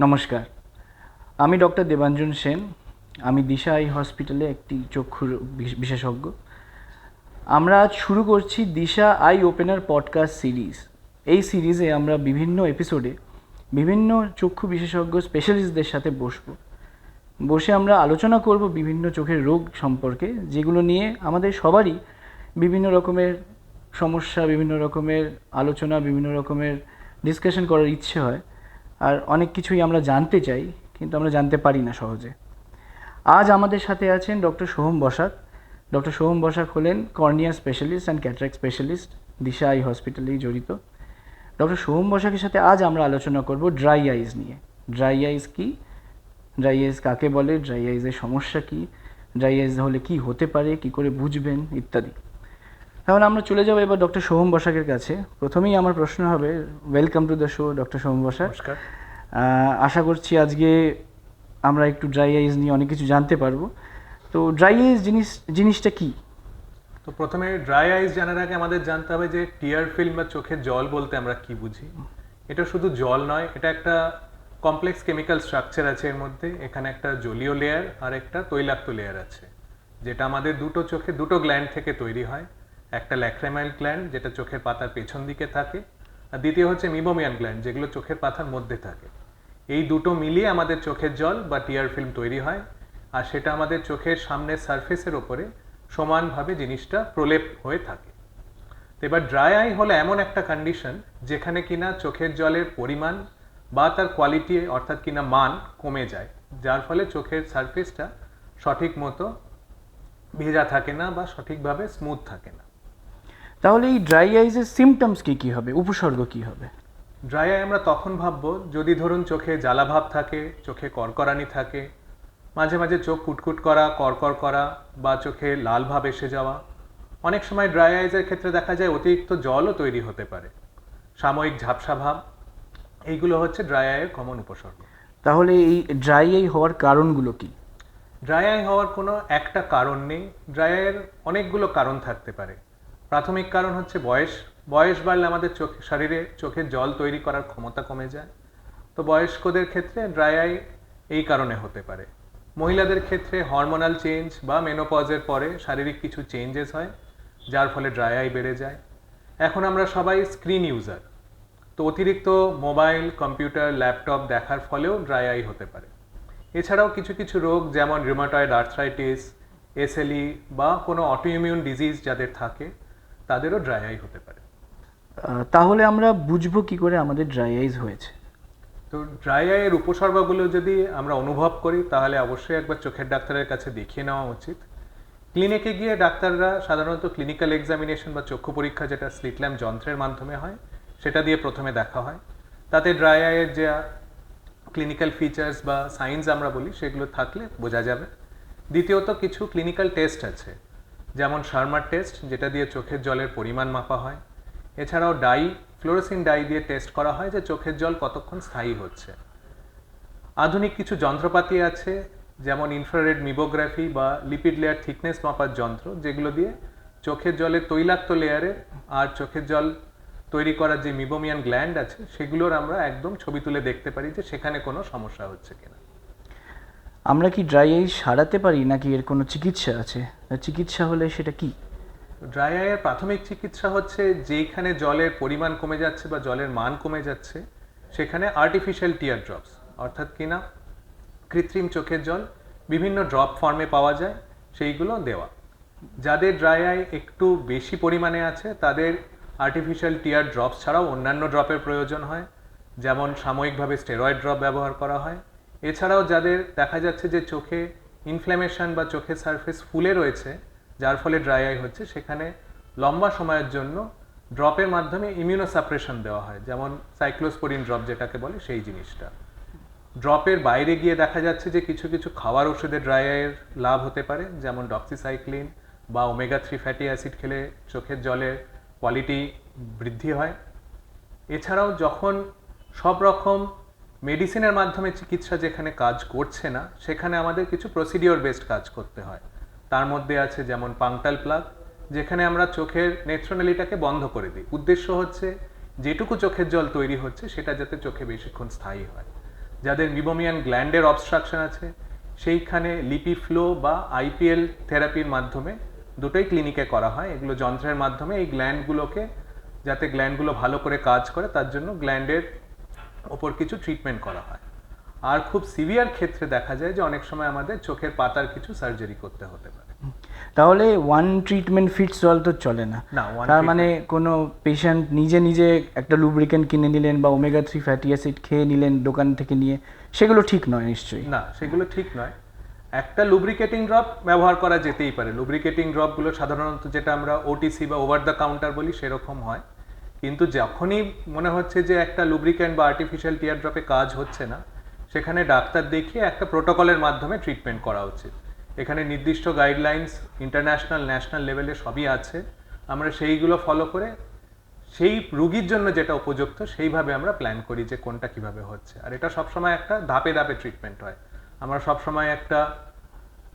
নমস্কার। আমি ডক্টর দেবাঞ্জন সেন। আমি দিশা আই হসপিটালে একটি চক্ষুর বিশেষজ্ঞ। আমরা আজ শুরু করছি Disha eye opener podcast series. এই সিরিজে আমরা বিভিন্ন এপিসোডে বিভিন্ন চক্ষু বিশেষজ্ঞ স্পেশালিস্টদের সাথে বসব। বসে আমরা আলোচনা করব বিভিন্ন চোখের রোগ সম্পর্কে, যেগুলো নিয়ে আমাদের সবারই বিভিন্ন রকমের সমস্যা, বিভিন্ন রকমের আলোচনা, বিভিন্ন রকমের ডিসকাশন করার ইচ্ছে হয়। আর অনেক কিছুই আমরা জানতে চাই, কিন্তু আমরা জানতে পারি না সহজে। আজ আমাদের সাথে আছেন ডক্টর সোহম বসাক। ডক্টর সোহম বসাক হলেন cornea specialist and cataract specialist, Disha eye হসপিটালেই জড়িত। ডক্টর সোহম বসাকের সাথে আজ আমরা আলোচনা করব ড্রাই আইজ নিয়ে। ড্রাই আইজ কি? ড্রাই আইজ কাকে বলে? ড্রাই আইজের সমস্যা কি? ড্রাই আইজ হলে কি হতে পারে? কি করে বুঝবেন? ইত্যাদি। তাহলে আমরা চলে যাব এবার ডক্টর সোহম বসাকের কাছে। প্রথমেই আমার প্রশ্ন হবে welcome to the show doctor Soham Basak. আশা করছি আজকে আমরা একটু ড্রাই আইজ নিয়ে অনেক কিছু জানতে পারব। তো ড্রাই আইজ জিনিস জিনিসটা কি? তো প্রথমে ড্রাই আইস জানার আগে আমাদের জানতে হবে যে টিয়ার ফিল্ম বা চোখের জল বলতে আমরা কি বুঝি। এটা শুধু জল নয় এটা একটা কমপ্লেক্স কেমিক্যাল স্ট্রাকচার আছে এর মধ্যে। এখানে একটা জলীয় লেয়ার আর একটা তৈলাক্ত লেয়ার আছে। যেটা আমাদের দুটো চোখে দুটো গ্ল্যান্ড থেকে তৈরি হয়। একটা ল্যাক্রেমাইল গ্ল্যান্ড যেটা চোখের পাতার পেছন দিকে থাকে, আর দ্বিতীয় হচ্ছে মিবোমিয়ান গ্ল্যান্ড যেগুলো চোখের পাতার মধ্যে থাকে। এই দুটো মিলিয়ে আমাদের চোখের জল বা টিয়ার ফিল্ম তৈরি হয়, আর সেটা আমাদের চোখের সামনের সারফেসের ওপরে সমানভাবে জিনিসটা প্রলেপ হয়ে থাকে। তো এবার ড্রাই আই হলো এমন একটা কন্ডিশন যেখানে কিনা চোখের জলের পরিমাণ বা তার কোয়ালিটি অর্থাৎ কিনা মান কমে যায়, যার ফলে চোখের সারফেসটা সঠিক মতো ভেজা থাকে না বা সঠিকভাবে স্মুথ থাকে না। তাহলে এই ড্রাই আইজের সিমটমস কি কি হবে? উপসর্গ কি হবে? ড্রাই আই আমরা তখন ভাববো যদি ধরুন চোখে জ্বালাভাব থাকে চোখে কড়কড়ানি থাকে মাঝে মাঝে চোখ কুটকুট করা কড়কড় করা বা চোখে লাল ভাব এসে যাওয়া। অনেক সময় ড্রাই আইজের ক্ষেত্রে দেখা যায় অতিরিক্ত জলও তৈরি হতে পারে। সাময়িক ঝাপসা ভাব এইগুলো হচ্ছে ড্রাই আইয়ের কমন উপসর্গ। তাহলে এই ড্রাই আই হওয়ার কারণগুলো কি? ড্রাই আই হওয়ার কোনো একটা কারণ নেই। ড্রাই আইয়ের অনেকগুলো কারণ থাকতে পারে। প্রাথমিক কারণ হচ্ছে বয়স। বয়স বাড়লে আমাদের চোখ শরীরে চোখের জল তৈরি করার ক্ষমতা কমে যায়। তো বয়স্কদের ক্ষেত্রে ড্রাই আই এই কারণে হতে পারে। মহিলাদের ক্ষেত্রে হরমোনাল চেঞ্জ বা মেনোপজের পরে শারীরিক কিছু চেঞ্জেস হয়, যার ফলে ড্রাই আই বেড়ে যায়। এখন আমরা সবাই স্ক্রিন ইউজার তো অতিরিক্ত মোবাইল কম্পিউটার ল্যাপটপ দেখার ফলেও ড্রাই আই হতে পারে। এছাড়াও কিছু কিছু রোগ যেমন রিউমাটয়েড আর্থ্রাইটিস এসএলই বা কোনো অটোইমিউন ডিজিজ যাদের থাকে তাদেরও ড্রাই আই হতে পারে। তাহলে আমরা বুঝব কি করে আমাদের ড্রাই আইজ হয়েছে। তো ড্রাই আইয়ের উপসর্গগুলো যদি আমরা অনুভব করি তাহলে অবশ্যই একবার চোখের ডাক্তারের কাছে দেখিয়ে নেওয়া উচিত। ক্লিনিকে গিয়ে ডাক্তাররা সাধারণত ক্লিনিক্যাল এক্সামিনেশন বা চক্ষু পরীক্ষা যেটা স্লিটল্যাম্প যন্ত্রের মাধ্যমে হয় সেটা দিয়ে প্রথমে দেখা হয়। তাতে ড্রাই আইয়ের যে ক্লিনিক্যাল ফিচার্স বা সাইন্স আমরা বলি সেগুলো থাকলে বোঝা যাবে। দ্বিতীয়ত কিছু ক্লিনিক্যাল টেস্ট আছে। যেমন শার্মার টেস্ট, যেটা দিয়ে চোখের জলের পরিমাণ মাপা হয়। এছাড়াও ডাই, ফ্লোরোসিন ডাই দিয়ে টেস্ট করা হয় যে চোখের জল কতক্ষণ স্থায়ী হচ্ছে। আধুনিক কিছু যন্ত্রপাতি আছে, যেমন ইনফ্রারেড মিবোগ্রাফি বা লিপিড লেয়ার থিকনেস মাপার যন্ত্র, যেগুলো দিয়ে চোখের জলের তৈলাক্ত লেয়ারে আর চোখের জল তৈরি করার যে মিবোমিয়ান গ্ল্যান্ড আছে, সেগুলোর আমরা একদম ছবি তুলে দেখতে পারি যে সেখানে কোনো সমস্যা হচ্ছে কিনা। আমরা কি ড্রাই আইজ সারাতে পারি নাকি এর কোনো চিকিৎসা আছে? চিকিৎসা হলে সেটা কি? ড্রাই আইয়ের প্রাথমিক চিকিৎসা হচ্ছে যেখানে জলের পরিমাণ কমে যাচ্ছে বা জলের মান কমে যাচ্ছে, সেখানে আর্টিফিশিয়াল টিয়ার ড্রপস অর্থাৎ কিনা কৃত্রিম চোখের জল, বিভিন্ন ড্রপ ফর্মে পাওয়া যায়, সেইগুলো দেওয়া। যাদের ড্রাই আই একটু বেশি পরিমাণে আছে, তাদের আর্টিফিশিয়াল টিয়ার ড্রপস ছাড়াও অন্যান্য ড্রপের প্রয়োজন হয়, যেমন সাময়িকভাবে স্টেরয়েড ড্রপ ব্যবহার করা হয়। এছাড়াও যাদের দেখা যাচ্ছে যে চোখে ইনফ্ল্যামেশন বা চোখের সারফেস ফুলে রয়েছে, যার ফলে ড্রাই আই হচ্ছে, সেখানে লম্বা সময়ের জন্য ড্রপের মাধ্যমে ইমিউনোসাপ্রেশন দেওয়া হয়। যেমন সাইক্লোস্পোরিন ড্রপ যেটাকে বলে, সেই জিনিসটা। ড্রপের বাইরে গিয়ে দেখা যাচ্ছে যে কিছু কিছু খাওয়ার ওষুধে ড্রাই আইয়ের লাভ হতে পারে, যেমন ডক্সিসাইক্লিন বা ওমেগা থ্রি ফ্যাটি অ্যাসিড খেলে চোখের জলের কোয়ালিটি বৃদ্ধি হয়। এছাড়াও যখন সব রকম মেডিসিনের মাধ্যমে চিকিৎসা যেখানে কাজ করছে না, সেখানে আমাদের কিছু প্রসিডিওর বেসড কাজ করতে হয়। তার মধ্যে আছে যেমন পাংটাল প্লাগ যেখানে আমরা চোখের নেত্রনালীটাকে বন্ধ করে দিই। উদ্দেশ্য হচ্ছে যেটুকু চোখের জল তৈরি হচ্ছে, সেটা যাতে চোখে বেশিক্ষণ স্থায়ী হয়। যাদের মিবোমিয়ান গ্ল্যান্ডের অবস্ট্রাকশন আছে, সেইখানে লিপি ফ্লো বা আইপিএল থেরাপির মাধ্যমে দুটোই ক্লিনিকে করা হয়। এগুলো যন্ত্রের মাধ্যমে এই গ্ল্যান্ডগুলোকে যাতে গ্ল্যান্ডগুলো ভালো করে কাজ করে, তার জন্য গ্ল্যান্ডের ওপর কিছু ট্রিটমেন্ট করা হয়। আর খুব সিভিয়ার ক্ষেত্রে দেখা যায় যে অনেক সময় আমাদের চোখের পাতার কিছু সার্জারি করতে হতে পারে। তাহলে ওয়ান ট্রিটমেন্ট ফিটস অল তো চলে না। তার মানে কোনো পেশেন্ট নিজে নিজে একটা লুব্রিকেন্ট কিনে নিলেন বা ওমেগা থ্রি ফ্যাটি অ্যাসিড খেয়ে নিলেন দোকান থেকে নিয়ে সেগুলো ঠিক নয় নিশ্চয়ই। না সেগুলো ঠিক নয়। একটা লুব্রিকেটিং ড্রপ ব্যবহার করা যেতেই পারে। লুব্রিকেটিং ড্রপগুলো সাধারণত যেটা আমরা ওটিসি বা ওভার দ্য কাউন্টার বলি সেরকম হয়। কিন্তু যখনই মনে হচ্ছে যে একটা লুব্রিকেন্ট বা আর্টিফিশিয়াল টিয়ার ড্রপে কাজ হচ্ছে না, সেখানে ডাক্তার দেখিয়ে একটা প্রোটোকলের মাধ্যমে ট্রিটমেন্ট করা উচিত। এখানে নির্দিষ্ট গাইডলাইন্স ইন্টারন্যাশনাল ন্যাশনাল লেভেলে সবই আছে। আমরা সেইগুলো ফলো করে সেই রুগীর জন্য যেটা উপযুক্ত, সেইভাবে আমরা প্ল্যান করি যে কোনটা কীভাবে হচ্ছে। আর এটা সবসময় একটা ধাপে ধাপে ট্রিটমেন্ট হয়। আমরা সবসময় একটা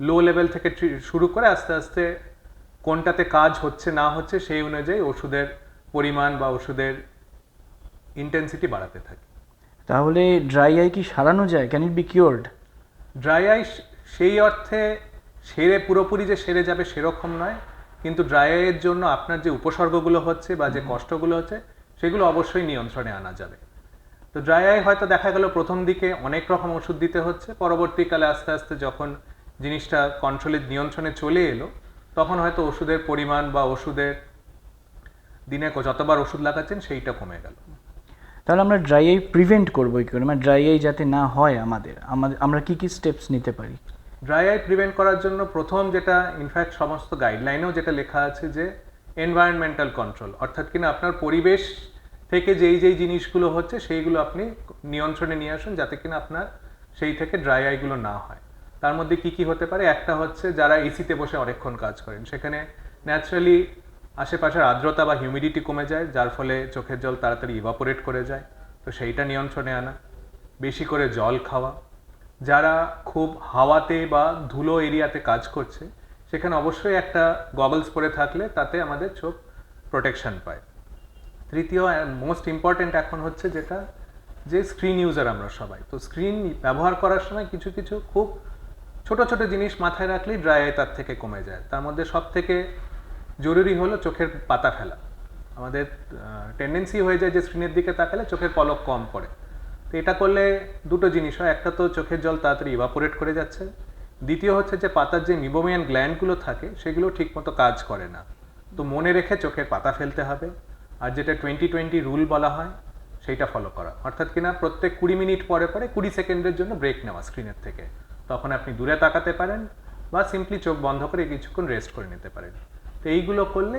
লো লেভেল থেকে শুরু করে আস্তে আস্তে কোনটাতে কাজ হচ্ছে, না হচ্ছে, সেই অনুযায়ী ওষুধের পরিমাণ বা ওষুধের ইন্টেন্সিটি বাড়াতে থাকি। তাহলে ড্রাই আই কি সারানো যায়? Can it be cured dry eye সেই অর্থে সেরে পুরোপুরি যে সেরে যাবে সেরকম নয়। কিন্তু ড্রাই আইয়ের জন্য আপনার যে উপসর্গগুলো হচ্ছে বা যে কষ্টগুলো হচ্ছে সেগুলো অবশ্যই নিয়ন্ত্রণে আনা যাবে। তো ড্রাই আই হয়তো দেখা গেল প্রথম দিকে অনেক রকম ওষুধ দিতে হচ্ছে। পরবর্তীকালে আস্তে আস্তে যখন জিনিসটা কন্ট্রোলের নিয়ন্ত্রণে চলে এলো তখন হয়তো ওষুধের পরিমাণ বা ওষুধের দিনে যতবার ওষুধ লাগাচ্ছেন সেইটা কমে গেল। তাহলে আমরা ড্রাই আই প্রিভেন্ট করব কি করে মানে ড্রাই আই যাতে না হয় আমাদের। আমাদের আমরা কি কি স্টেপস নিতে পারি? ড্রাই আই প্রিভেন্ট করার জন্য প্রথম যেটা ইনফ্যাক্ট সমস্ত গাইডলাইনেও যেটা লেখা আছে যে এনভায়রনমেন্টাল কন্ট্রোল অর্থাৎ কিনা আপনার পরিবেশ থেকে যেই যেই জিনিসগুলো হচ্ছে সেইগুলো আপনি নিয়ন্ত্রণে নিয়ে আসুন যাতে কিনা আপনার সেই থেকে ড্রাই আইগুলো না হয়। তার মধ্যে কি কি হতে পারে? একটা হচ্ছে যারা এসিতে বসে অনেকক্ষণ কাজ করেন। সেখানে ন্যাচারালি আশেপাশের আর্দ্রতা বা হিউমিডিটি কমে যায়, যার ফলে চোখের জল তাড়াতাড়ি ইভাপোরেট করে যায়। তো সেইটা নিয়ন্ত্রণে আনা। বেশি করে জল খাওয়া। যারা খুব হাওয়াতে বা ধুলো এরিয়াতে কাজ করছে, সেখানে অবশ্যই একটা গগলস পরে থাকলে তাতে আমাদের চোখ প্রোটেকশন পায়। তৃতীয় মোস্ট ইম্পর্টেন্ট এখন হচ্ছে যেটা, যে স্ক্রিন ইউজার আমরা সবাই। তো স্ক্রিন ব্যবহার করার সময় কিছু কিছু খুব ছোট ছোট জিনিস মাথায় রাখলেই ড্রাই আই তার থেকে কমে যায়। তার মধ্যে সব থেকে জরুরি হলো চোখের পাতা ফেলা। আমাদের টেন্ডেন্সি হয়ে যায় যে স্ক্রিনের দিকে তাকালে চোখের পলক কম পড়ে। তো এটা করলে দুটো জিনিস হয়। একটা তো চোখের জল তাড়াতাড়ি ইভাপোরেট করে যাচ্ছে। দ্বিতীয় হচ্ছে যে পাতার যে নিবোমিয়ান গ্ল্যান্ডগুলো থাকে, সেগুলো ঠিকমতো কাজ করে না। তো মনে রেখে চোখের পাতা ফেলতে হবে। আর যেটা টোয়েন্টি টোয়েন্টি রুল বলা হয়, সেইটা ফলো করা। অর্থাৎ কিনা প্রত্যেক কুড়ি মিনিট পরে পরে কুড়ি সেকেন্ডের জন্য ব্রেক নেওয়া স্ক্রিনের থেকে। তখন আপনি দূরে তাকাতে পারেন বা সিম্পলি চোখ বন্ধ করে কিছুক্ষণ রেস্ট করে নিতে পারেন। তো এইগুলো করলে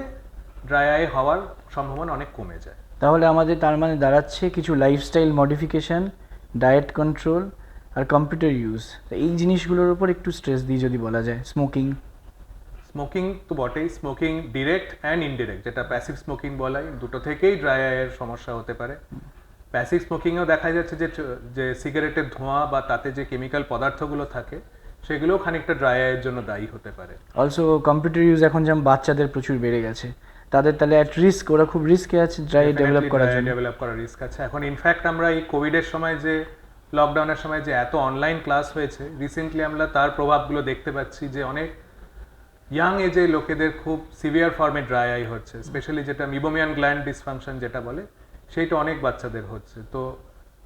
ড্রাই আই হওয়ার সম্ভাবনা অনেক কমে যায়। তাহলে আমাদের তার মানে দাঁড়াচ্ছে কিছু লাইফস্টাইল মডিফিকেশন ডায়েট কন্ট্রোল আর কম্পিউটার ইউজ এই জিনিসগুলোর উপর একটু স্ট্রেস দিই যদি বলা যায়। স্মোকিং স্মোকিং তো বটেই। স্মোকিং ডিরেক্ট অ্যান্ড ইনডিরেক্ট যেটা প্যাসিভ স্মোকিং বলাই। দুটো থেকেই ড্রাই আইয়ের সমস্যা হতে পারে। প্যাসিভ স্মোকিংয়েও দেখা যাচ্ছে যে যে সিগারেটের ধোঁয়া বা তাতে যে কেমিক্যাল পদার্থগুলো থাকে সেগুলোও খানিকটা ড্রাই আইয়ের জন্য দায়ী হতে পারে। অলসো কম্পিউটার ইউজ এখন যেমন বাচ্চাদের প্রচুর বেড়ে গেছে তাদের তাহলে অ্যাট রিস্ক ওরা খুব রিস্কে আছে ড্রাই ডেভেলপ করার জন্য। ডেভেলপ করার রিস্ক আছে। এখন ইনফ্যাক্ট আমরা এই কোভিডের সময় যে লকডাউনের সময় যে এত অনলাইন ক্লাস হয়েছে রিসেন্টলি আমরা তার প্রভাবগুলো দেখতে পাচ্ছি যে অনেক ইয়াং এজে লোকেদের খুব সিভিয়ার ফর্মে ড্রাই আই হচ্ছে। স্পেশালি যেটা মিবোমিয়ান গ্ল্যান্ড ডিসফাংশন যেটা বলে সেইটা অনেক বাচ্চাদের হচ্ছে। তো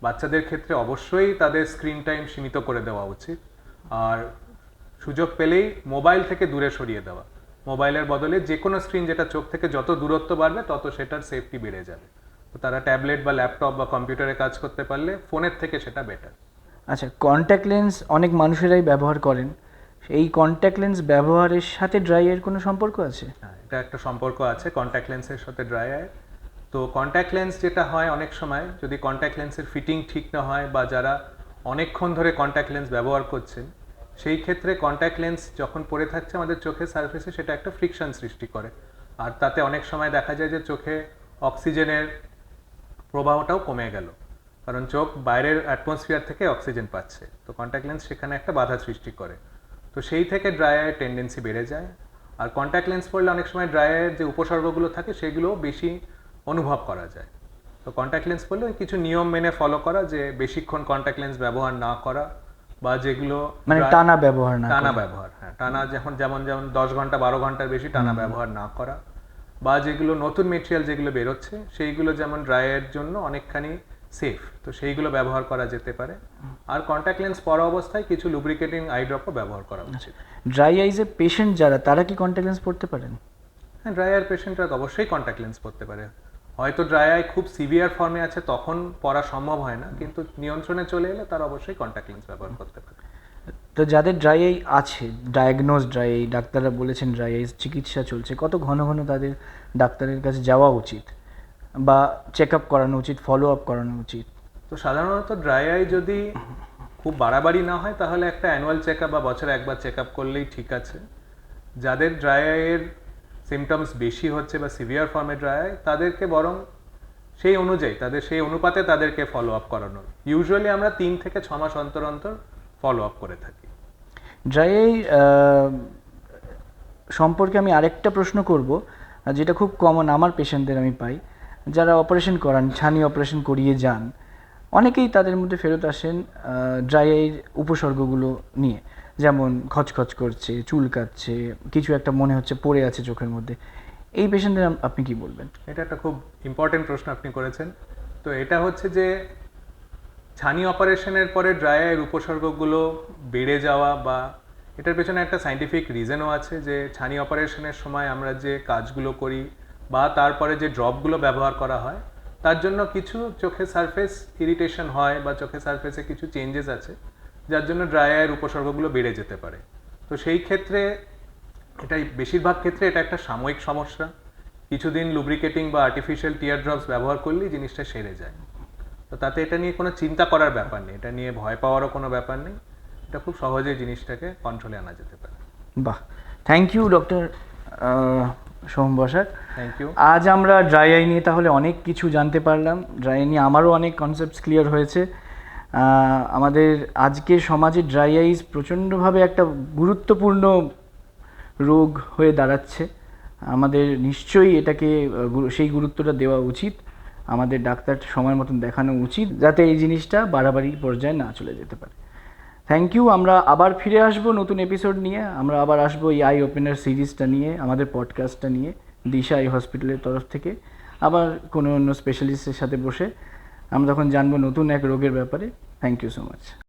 বাচ্চাদের ক্ষেত্রে অবশ্যই তাদের স্ক্রিন টাইম সীমিত করে দেওয়া উচিত। আর সুযোগ পেলেই মোবাইল থেকে দূরে সরিয়ে দেওয়া। মোবাইলের বদলে যে কোনো স্ক্রিন যেটা চোখ থেকে যত দূরত্ব বাড়বে তত সেটার সেফটি বেড়ে যাবে। তো তারা ট্যাবলেট বা ল্যাপটপ বা কম্পিউটারে কাজ করতে পারলে ফোনের থেকে সেটা বেটার আচ্ছা কন্ট্যাক্ট লেন্স অনেক মানুষেরাই ব্যবহার করেন। এই কন্ট্যাক্ট লেন্স ব্যবহারের সাথে ড্রাই এর কোনো সম্পর্ক আছে? হ্যাঁ এটা একটা সম্পর্ক আছে কন্ট্যাক্ট লেন্সের সাথে ড্রাই আই তো কন্ট্যাক্ট লেন্স যেটা হয় অনেক সময় যদি কন্ট্যাক্ট লেন্সের ফিটিং ঠিক না হয় বা যারা অনেকক্ষণ ধরে কন্ট্যাক্ট লেন্স ব্যবহার করছেন। সেই ক্ষেত্রে কন্ট্যাক্ট লেন্স যখন পড়ে থাকছে আমাদের চোখের সারফেসে সেটা একটা ফ্রিকশন সৃষ্টি করে। আর তাতে অনেক সময় দেখা যায় যে চোখে অক্সিজেনের প্রবাহটাও কমে গেল। কারণ চোখ বাইরের অ্যাটমসফিয়ার থেকে অক্সিজেন পাচ্ছে। তো কন্ট্যাক্ট লেন্স সেখানে একটা বাধা সৃষ্টি করে। তো সেই থেকে ড্রাই আয়ের টেন্ডেন্সি বেড়ে যায়। আর কন্ট্যাক্ট লেন্স পড়লে অনেক সময় ড্রাই আয়ের যে উপসর্গগুলো থাকে সেগুলো বেশি অনুভব করা যায়। তো কন্ট্যাক্ট লেন্স ওই কিছু নিয়ম মেনে ফলো করা যে বেশিক্ষণ কন্ট্যাক্ট লেন্স ব্যবহার না করা বা যেগুলো মানে টানা ব্যবহার না টানা। ব্যবহার হ্যাঁ টানা যখন যেমন যেমন দশ ঘণ্টা বারো ঘণ্টার বেশি টানা ব্যবহার না করা বা যেগুলো নতুন মেটেরিয়াল যেগুলো বেরোচ্ছে সেইগুলো যেমন ড্রাইয়ের জন্য অনেকখানি সেফ তো সেইগুলো ব্যবহার করা যেতে পারে। আর কন্ট্যাক্ট লেন্স পরা অবস্থায় কিছু লুব্রিকেটিং আই ড্রপও ব্যবহার করা উচিত। ড্রাই আইজের পেশেন্ট যারা তারা কি কন্ট্যাক্ট লেন্স পড়তে পারেন? হ্যাঁ ড্রাই আই পেশেন্টরা অবশ্যই কন্ট্যাক্ট লেন্স পরতে পারে। হয়তো ড্রাই আই খুব সিভিয়ার ফর্মে আছে তখন পরা সম্ভব হয় না কিন্তু নিয়ন্ত্রণে চলে এলে তারা অবশ্যই কন্ট্যাক্ট লেন্স ব্যবহার করতে পারে। তো যাদের ড্রাই আই আছে ডায়াগনোজ ড্রাই আই ডাক্তাররা বলেছেন ড্রাই আই চিকিৎসা চলছে কত ঘন ঘন তাদের ডাক্তারের কাছে যাওয়া উচিত বা চেক আপ করানো উচিত ফলো আপ করানো উচিত। তো সাধারণত ড্রাই আই যদি খুব বাড়াবাড়ি না হয় তাহলে একটা অ্যানুয়াল চেক আপ বা বছরে একবার চেক আপ করলেই ঠিক আছে। যাদের ড্রাই আইয়ের সিমটমস বেশি হচ্ছে বা সিভিয়ার ফর্মে ড্রাই তাদেরকে বরং সেই অনুযায়ী, তাদের সেই অনুপাতে তাদেরকে ফলো আপ করানোর ইউজুয়ালি আমরা তিন থেকে ছ মাস অন্তর অন্তর ফলো আপ করে থাকি। ড্রাই সম্পর্কে আমি আরেকটা প্রশ্ন করব, যেটা খুব কমন আমার পেশেন্টদের আমি পাই। যারা অপারেশন করান, ছানি অপারেশন করিয়ে যান, অনেকেই তাদের মধ্যে ফেরত আসেন ড্রাই আইয়ের উপসর্গগুলো নিয়ে। যেমন খচখচ করছে চুলকাচ্ছে কিছু একটা মনে হচ্ছে পড়ে আছে চোখের মধ্যে। এই পেশেন্টদের আপনি কি বলবেন? এটা একটা খুব ইম্পর্টেন্ট প্রশ্ন আপনি করেছেন। তো এটা হচ্ছে যে, ছানি অপারেশনের পরে ড্রাই উপসর্গগুলো বেড়ে যাওয়া বা এটার পেছনে একটা সাইন্টিফিক রিজনও আছে যে, ছানি অপারেশনের সময় আমরা যে কাজগুলো করি বা তারপরে যে ড্রপগুলো ব্যবহার করা হয়, তার জন্য কিছু চোখের সারফেস ইরিটেশন হয় বা চোখের সারফেসে কিছু চেঞ্জেস আছে। যার জন্য ড্রাই আইয়ের উপসর্গগুলো বেড়ে যেতে পারে। তো সেই ক্ষেত্রে এটাই বেশিরভাগ ক্ষেত্রে এটা একটা সাময়িক সমস্যা। কিছুদিন লুব্রিকেটিং বা আর্টিফিশিয়াল টিয়ার ড্রপস ব্যবহার করলেই জিনিসটা সেরে যায়। তো তাতে এটা নিয়ে কোনো চিন্তা করার ব্যাপার নেই। এটা নিয়ে ভয় পাওয়ারও কোনো ব্যাপার নেই। এটা খুব সহজেই জিনিসটাকে কন্ট্রোলে আনা যেতে পারে। বাহ! Thank you doctor Som Basak. Thank you আজ আমরা ড্রাই আই নিয়ে তাহলে অনেক কিছু জানতে পারলাম। ড্রাই আই নিয়ে আমারও অনেক কনসেপ্টস ক্লিয়ার হয়েছে। আমাদের আজকের সমাজে ড্রাই আইজ প্রচণ্ডভাবে একটা গুরুত্বপূর্ণ রোগ হয়ে দাঁড়াচ্ছে। আমাদের নিশ্চয়ই এটাকে সেই গুরুত্বটা দেওয়া উচিত। আমাদের ডাক্তার সময় মতন দেখানো উচিত যাতে এই জিনিসটা বাড়াবাড়ি পর্যায়ে না চলে যেতে পারে। থ্যাংক ইউ আমরা আবার ফিরে আসব নতুন এপিসোড নিয়ে। আমরা আবার আসব এই আই ওপেনার সিরিজটা নিয়ে, আমাদের পডকাস্টটা নিয়ে, দিশা আই হসপিটালের তরফ থেকে। আবার কোনো অন্য স্পেশালিস্টের সাথে বসে আমরা তখন জানব নতুন এক রোগের ব্যাপারে। Thank you so much